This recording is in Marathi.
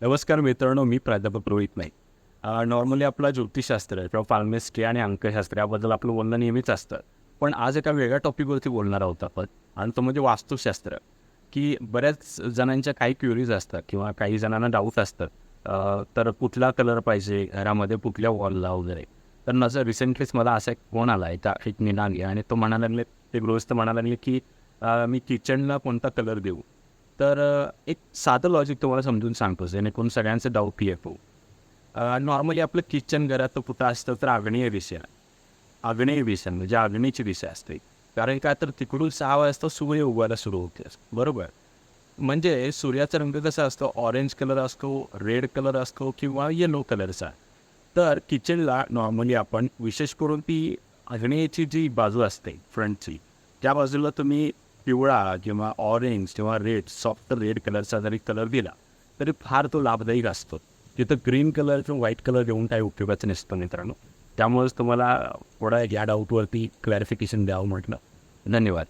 नमस्कार मित्रांनो मी प्राध्यापक रोहित नाईक. नॉर्मली आपला ज्योतिषशास्त्र किंवा फार्मेस्ट्री आणि अंकशास्त्र याबद्दल आपलं बोलणं नेहमीच असतं. पण आज एका वेगळ्या टॉपिकवरती बोलणार आहोत आपण आणि तो म्हणजे वास्तुशास्त्र. की बऱ्याच जणांच्या काही क्युरीज असतात किंवा काही जणांना डाऊट असतात. तर कुठला कलर पाहिजे घरामध्ये कुठल्या वॉलला वगैरे. तर नसं रिसेंटलीच मला असा एक फोन आला आहे त्या एक निनाली आणि तो म्हणायला लागले ते गृहस्थ म्हणायला लागले की मी किचनला कोणता कलर देऊ? तर एक साधं लॉजिक तुम्हाला समजून सांगतो जेणेकरून सगळ्यांचं डाऊट क्लिअर होऊ नॉर्मली आपलं किचन घरात कुठं असतं तर आग्नेय विषय. आग्नेय विषय म्हणजे आग्नेयची विषय असते. कारण काय तर तिकडून सहा वाजता सूर्य उगवायला सुरू होते. बरोबर? म्हणजे सूर्याचा रंग कसा असतो? ऑरेंज कलर असतो रेड कलर असतो किंवा येलो कलरचा तर किचनला नॉर्मली आपण विशेष करून ती आग्नेयची जी बाजू असते फ्रंटची त्या बाजूला तुम्ही पिवळा किंवा ऑरेंज किंवा रेड सॉफ्ट रेड कलरचा जरी कलर दिला तरी फार तो लाभदायक असतो. तिथं ग्रीन कलर किंवा व्हाईट कलर देऊन काही उपयोगाचं नसतं मित्रांनो. त्यामुळेच तुम्हाला थोडा या डाऊटवरती क्लॅरिफिकेशन द्यावं म्हटलं. धन्यवाद.